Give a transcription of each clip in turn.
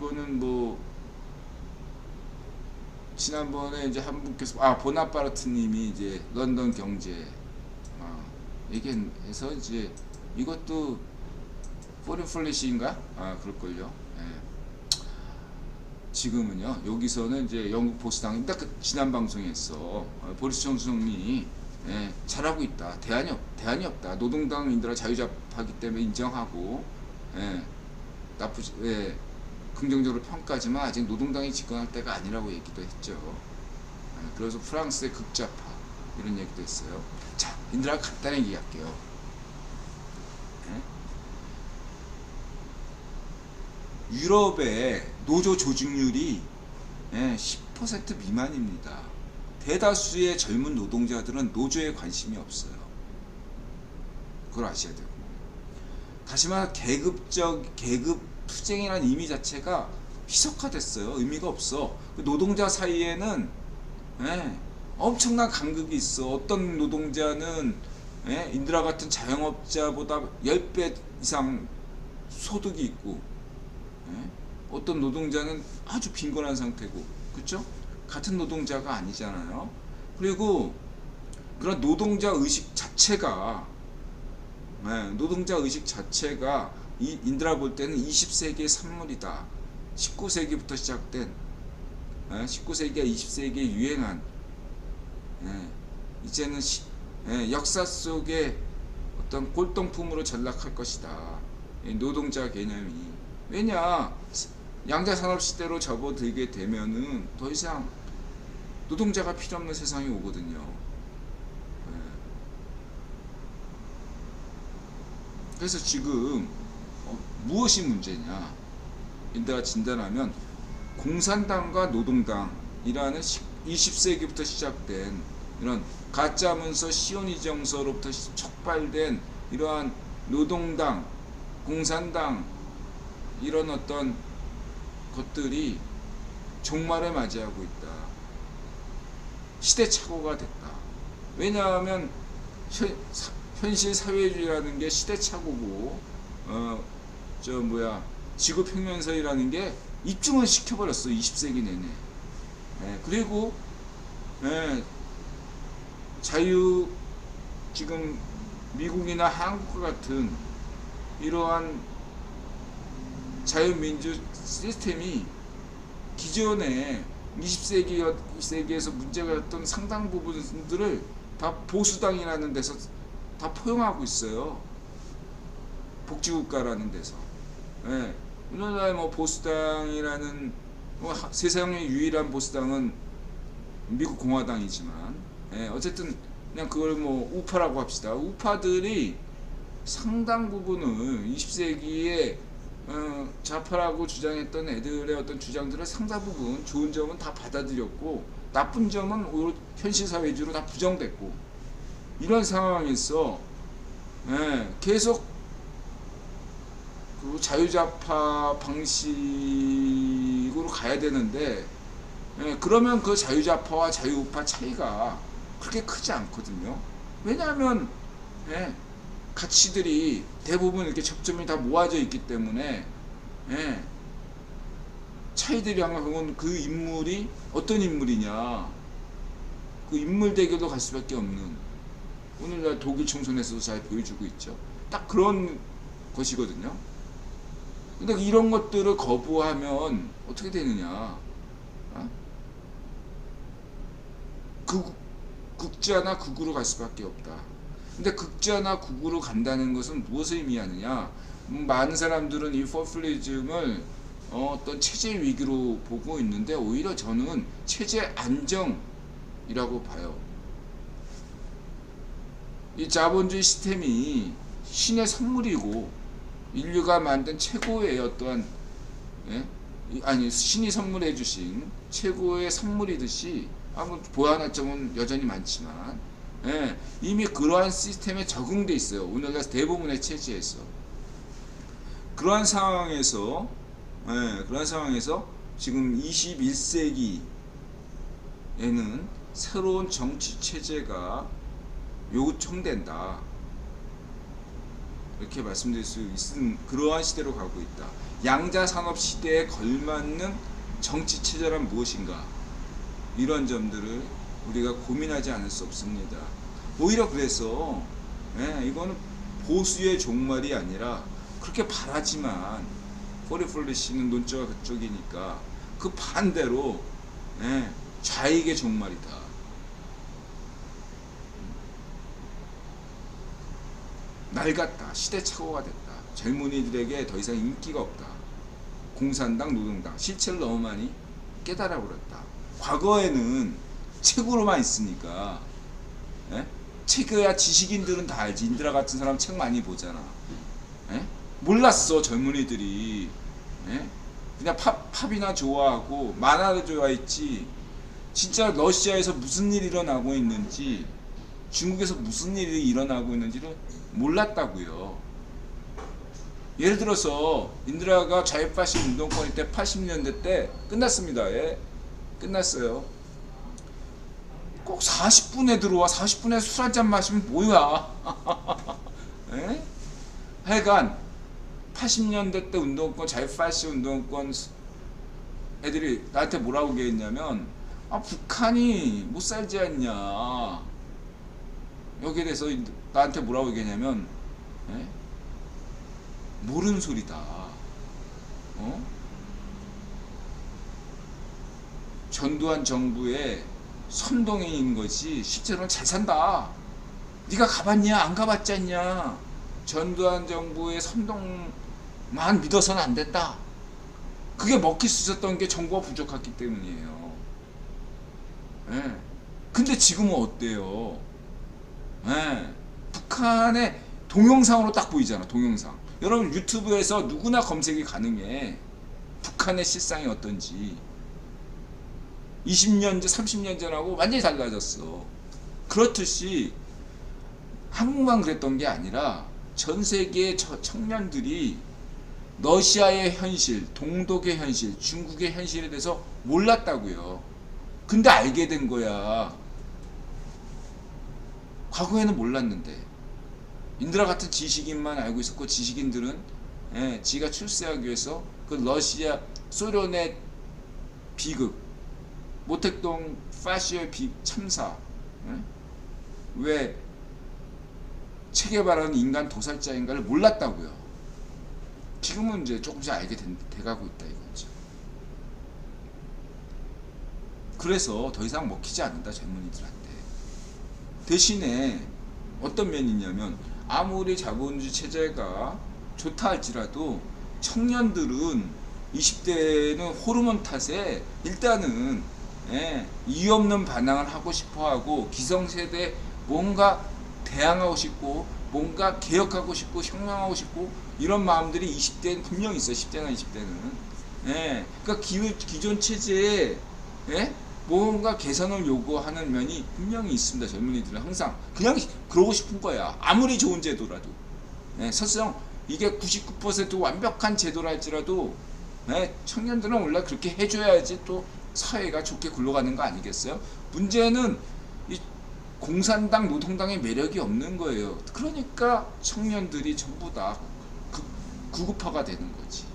이거는 뭐 지난번에 이제 한 분께서 아 보나파르트님이 이제 런던 경제 아, 얘기해서 이제 이것도 포린 플래시인가? 아 그럴걸요. 예. 지금은요 여기서는 이제 영국 보수당이 딱그 지난 방송에서 어, 보리스 정수정이 예, 잘하고 있다. 대안이 없, 대안이 없다. 노동당인들아 자유잡하기 때문에 인정하고 예, 나쁘지 예, 긍정적으로 평가하지만 아직 노동당이 집권할 때가 아니라고 얘기도 했죠. 예, 그래서 프랑스의 극좌파 이런 얘기도 했어요. 자, 인들아 간단히 얘기할게요. 예? 유럽의 노조 조직률이 예, 10% 미만입니다. 대다수의 젊은 노동자들은 노조에 관심이 없어요. 그걸 아셔야 되고. 다시 말해 계급적 계급 투쟁이라는 의미 자체가 희석화됐어요. 의미가 없어. 그 노동자 사이에는 예, 엄청난 간극이 있어. 어떤 노동자는 예, 인드라 같은 자영업자보다 10배 이상 소득이 있고 예, 어떤 노동자는 아주 빈곤한 상태고 그렇죠? 같은 노동자가 아니잖아요. 그리고 그런 노동자 의식 자체가 네, 노동자 의식 자체가 이 인드라 볼 때는 20세기의 산물이다. 19세기부터 시작된 네, 19세기와 20세기에 유행한 네, 이제는 시, 네, 역사 속에 어떤 골동품으로 전락할 것이다. 이 노동자 개념이 왜냐 양자 산업 시대로 접어들게 되면은 더 이상 노동자가 필요 없는 세상이 오거든요. 네. 그래서 지금 어, 무엇이 문제냐? 인데가 진단하면 공산당과 노동당이라는 20세기부터 시작된 이런 가짜 문서 시오니 정서로부터 촉발된 이러한 노동당, 공산당 이런 어떤 것들이 종말을 맞이하고 있다. 시대착오가 됐다. 왜냐하면 현실 사회주의라는 게 시대착오고 어 저 뭐야 지구 평면설이라는 게 입증을 시켜버렸어 20세기 내내. 예, 그리고 예, 자유 지금 미국이나 한국과 같은 이러한 자유민주 시스템이 기존에 20세기, 20세기에서 문제가 였던 상당 부분들을 다 보수당이라는 데서 다 포용하고 있어요. 복지국가라는 데서. 예. 우리나라의 뭐 보수당이라는 뭐 하- 세상의 유일한 보수당은 미국 공화당이지만 예, 어쨌든 그냥 그걸 뭐 우파라고 합시다. 우파들이 상당 부분을 20세기에 어, 좌파라고 주장했던 애들의 어떤 주장들을 상당 부분 좋은 점은 다 받아들였고 나쁜 점은 현실 사회주의로 다 부정됐고 이런 상황에서 예, 계속 그 자유좌파 방식으로 가야 되는데 예, 그러면 그 자유좌파와 자유우파 차이가 그렇게 크지 않거든요. 왜냐하면 예, 가치들이 대부분 이렇게 접점이 다 모아져 있기 때문에 예, 차이들이 항상 그건 그 인물이 어떤 인물이냐 그 인물 대결로 갈 수밖에 없는 오늘날 독일 총선에서도 잘 보여주고 있죠. 딱 그런 것이거든요. 근데 이런 것들을 거부하면 어떻게 되느냐? 어? 극, 극자나 극으로 갈 수밖에 없다. 근데 극자나 극으로 간다는 것은 무엇을 의미하느냐? 음, 많은 사람들은 이 포퓰리즘을 어, 어떤 체제 위기로 보고 있는데 오히려 저는 체제 안정이라고 봐요. 이 자본주의 시스템이 신의 선물이고 인류가 만든 최고의 어떠한 예? 이- 아니 신이 선물해 주신 최고의 선물이듯이 아무 보완할 점은 여전히 많지만 예, 이미 그러한 시스템에 적응돼 있어요. 오늘날 대부분의 체제에서 그러한 상황에서 예, 그러한 상황에서 지금 21세기에는 새로운 정치 체제가 요청된다. 이렇게 말씀드릴 수 있는 그러한 시대로 가고 있다. 양자 산업 시대에 걸맞는 정치 체제란 무엇인가 이런 점들을 우리가 고민하지 않을 수 없습니다. 오히려 그래서 예, 이거는 보수의 종말이 아니라 그렇게 바라지만 포리폴리시는 논조가 그쪽이니까 그 반대로 예, 좌익의 종말이다. 낡았다. 시대착오가 됐다. 젊은이들에게 더 이상 인기가 없다. 공산당, 노동당 실체를 너무 많이 깨달아 버렸다. 과거에는 책으로만 있으니까 예? 책이야 지식인들은 다 알지. 인드라 같은 사람 책 많이 보잖아. 예? 몰랐어 젊은이들이 예? 그냥 팝, 팝이나 좋아하고 만화를 좋아했지 진짜 러시아에서 무슨 일이 일어나고 있는지 중국에서 무슨 일이 일어나고 있는지를 몰랐다고요. 예를 들어서 인드라가 자유파시 운동권일 때 80년대 때 끝났습니다. 예. 끝났어요. 꼭 40분에 들어와 40분에 술 한 잔 마시면 뭐야? 예? 하여간 80년대 때 운동권 자유파시 운동권 애들이 나한테 뭐라고 얘기했냐면 아 북한이 못 살지 않냐 여기에 대해서 나한테 뭐라고 얘기했냐면 예? 모르는 소리다. 어? 전두환 정부의 선동인 것이 실제로는 잘 산다. 네가 가봤냐? 안 가봤지 않냐? 전두환 정부의 선동만 믿어서는 안 된다. 그게 먹힐 수 있었던 게 정보가 부족했기 때문이에요. 예. 근데 지금은 어때요 예. 북한의 동영상으로 딱 보이잖아 동영상 여러분 유튜브에서 누구나 검색이 가능해 북한의 실상이 어떤지 20년 전 30년 전하고 완전히 달라졌어 그렇듯이 한국만 그랬던 게 아니라 전 세계의 저 청년들이 러시아의 현실, 동독의 현실, 중국의 현실에 대해서 몰랐다고요. 근데 알게 된 거야. 과거에는 몰랐는데 인드라 같은 지식인만 알고 있었고 지식인들은 예, 지가 출세하기 위해서 그 러시아 소련의 비극 모택동 파시의 비 참사 예? 왜 체계바라는 인간 도살자인가를 몰랐다고요. 지금은 이제 조금씩 알게 된, 돼가고 있다 이거죠. 그래서 더 이상 먹히지 않는다 젊은이들한테. 대신에 어떤 면이 있냐면 아무리 자본주의 체제가 좋다 할지라도 청년들은 20대는 호르몬 탓에 일단은 예, 이유 없는 반항을 하고 싶어 하고 기성세대 뭔가 대항하고 싶고 뭔가 개혁하고 싶고 혁명하고 싶고 이런 마음들이 20대는 분명히 있어요. 10대나 20대는. 예. 그러니까 기, 기존 체제에 예? 뭔가 개선을 요구하는 면이 분명히 있습니다. 젊은이들은 항상 그냥 그러고 싶은 거야. 아무리 좋은 제도라도. 예, 설령 이게 99% 완벽한 제도랄지라도 예, 청년들은 원래 그렇게 해줘야지 또 사회가 좋게 굴러가는 거 아니겠어요? 문제는 이 공산당, 노동당의 매력이 없는 거예요. 그러니까 청년들이 전부 다 구, 구급화가 되는 거지.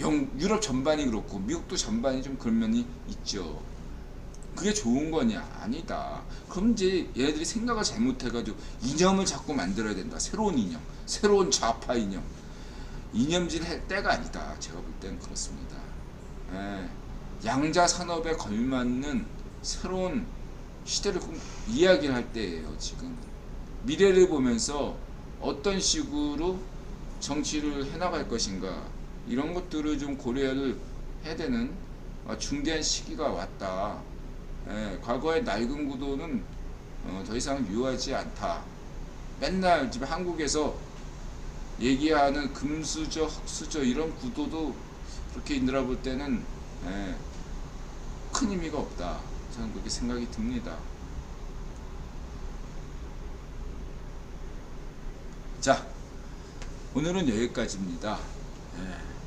영, 유럽 전반이 그렇고 미국도 전반이 좀 그런 면이 있죠. 그게 좋은 거냐? 아니다. 그럼 이제 얘네들이 생각을 잘못해가지고 이념을 자꾸 만들어야 된다. 새로운 이념, 새로운 좌파 이념. 이념질 할 때가 아니다. 제가 볼 때는 그렇습니다. 예. 양자 산업에 걸맞는 새로운 시대를 이야기를 할 때예요. 지금 미래를 보면서 어떤 식으로 정치를 해나갈 것인가 이런 것들을 좀 고려를 해야 되는 어, 중대한 시기가 왔다. 예, 과거의 낡은 구도는 어, 더 이상 유효하지 않다. 맨날 지금 한국에서 얘기하는 금수저, 흑수저 이런 구도도 그렇게 인들어 볼 때는 예, 큰 의미가 없다. 저는 그렇게 생각이 듭니다. 자, 오늘은 여기까지입니다. 예.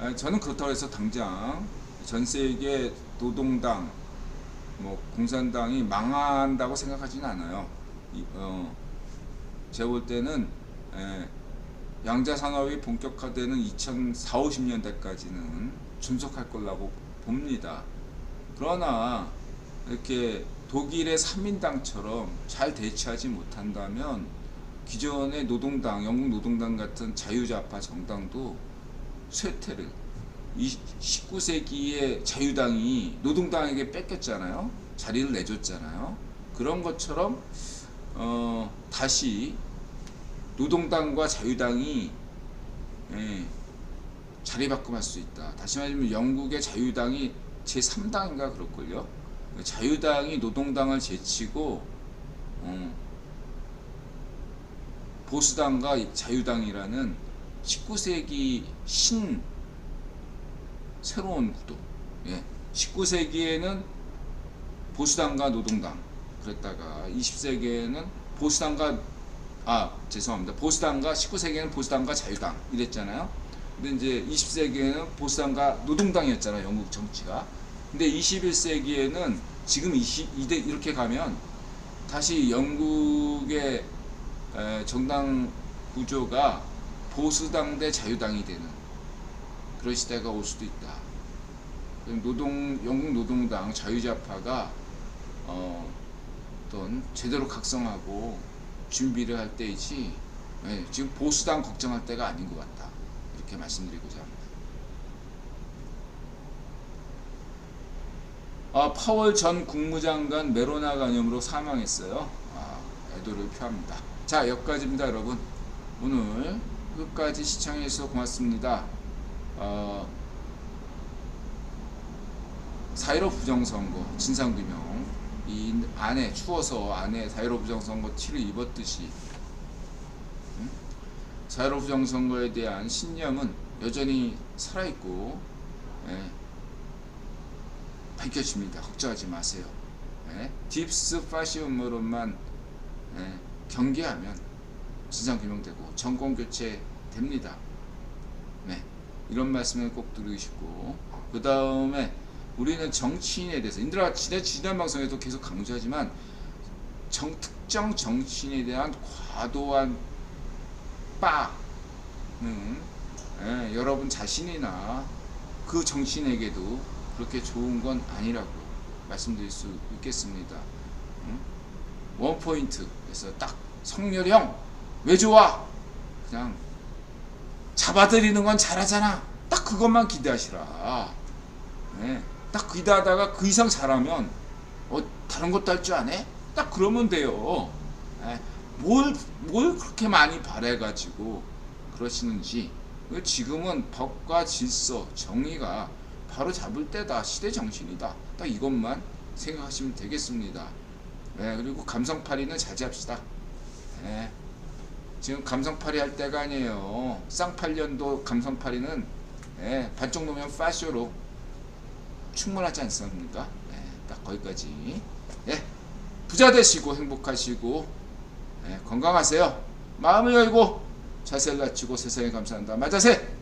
아, 저는 그렇다고 해서 당장 전 세계 노동당, 뭐 공산당이 망한다고 생각하지는 않아요. 이, 어, 제가 볼 때는 예, 양자 산업이 본격화되는 2004, 50년대까지는 존속할 거라고 봅니다. 그러나 이렇게 독일의 3인당처럼 잘 대처하지 못한다면 기존의 노동당, 영국 노동당 같은 자유좌파 정당도 쇠퇴를 이 19세기의 자유당이 노동당에게 뺏겼잖아요. 자리를 내줬잖아요. 그런 것처럼 어, 다시 노동당과 자유당이 예, 자리바꿈할 수 있다. 다시 말하면 영국의 자유당이 제 3당인가 그럴걸요. 자유당이 노동당을 제치고 어, 보수당과 자유당이라는 19세기 신 새로운 구도. 예. 19세기에는 보수당과 노동당 그랬다가 20세기에는 보수당과 아 죄송합니다. 보수당과 19세기에는 보수당과 자유당 이랬잖아요. 근데 이제 20세기에는 보수당과 노동당이었잖아요. 영국 정치가. 근데 21세기에는 지금 22대 이렇게 가면 다시 영국의 에, 정당 구조가 보수당 대 자유당이 되는 그런 시대가 올 수도 있다. 노동 영국 노동당 자유좌파가 어, 어떤 제대로 각성하고 준비를 할 때이지 예, 지금 보수당 걱정할 때가 아닌 것 같다. 이렇게 말씀드리고자 합니다. 아, 파월 전 국무장관 메로나 간염으로 사망했어요. 아, 애도를 표합니다. 자, 여기까지입니다, 여러분. 오늘 끝까지 시청해주셔서 고맙습니다. 어, 4.15 부정선거 진상규명 이 안에 추워서 안에 4.15 부정선거 티를 입었듯이 음? 4.15 부정선거에 대한 신념은 여전히 살아있고 예, 밝혀집니다. 걱정하지 마세요. 예, 딥스 파시움으로만 예, 경계하면 진상 규명되고 정권 교체 됩니다. 네, 이런 말씀을 꼭 드리고 그 다음에 우리는 정치인에 대해서 인들아 지난 지난 방송에도 계속 강조하지만 정, 특정 정치인에 대한 과도한 빠는 예, 여러분 자신이나 그 정치인에게도 그렇게 좋은 건 아니라고 말씀드릴 수 있겠습니다. 응? 원 포인트에서 딱 성렬형 왜 좋아? 그냥 잡아들이는 건 잘하잖아. 딱 그것만 기대하시라. 네. 딱 기대하다가 그 이상 잘하면 어 다른 것도 할 줄 아네? 딱 그러면 돼요. 네. 뭘, 뭘 그렇게 많이 바래가지고 그러시는지 지금은 법과 질서, 정의가 바로 잡을 때다. 시대 정신이다. 딱 이것만 생각하시면 되겠습니다. 네, 그리고 감성팔이는 자제합시다. 네. 지금 감성팔이 할 때가 아니에요. 쌍팔년도 감성팔이는 예, 반쪽 놓으면 파쇼로 충분하지 않습니까? 예, 딱 거기까지. 예, 부자 되시고 행복하시고 예, 건강하세요. 마음을 열고 자세를 낮추고 세상에 감사한다. 맞아세.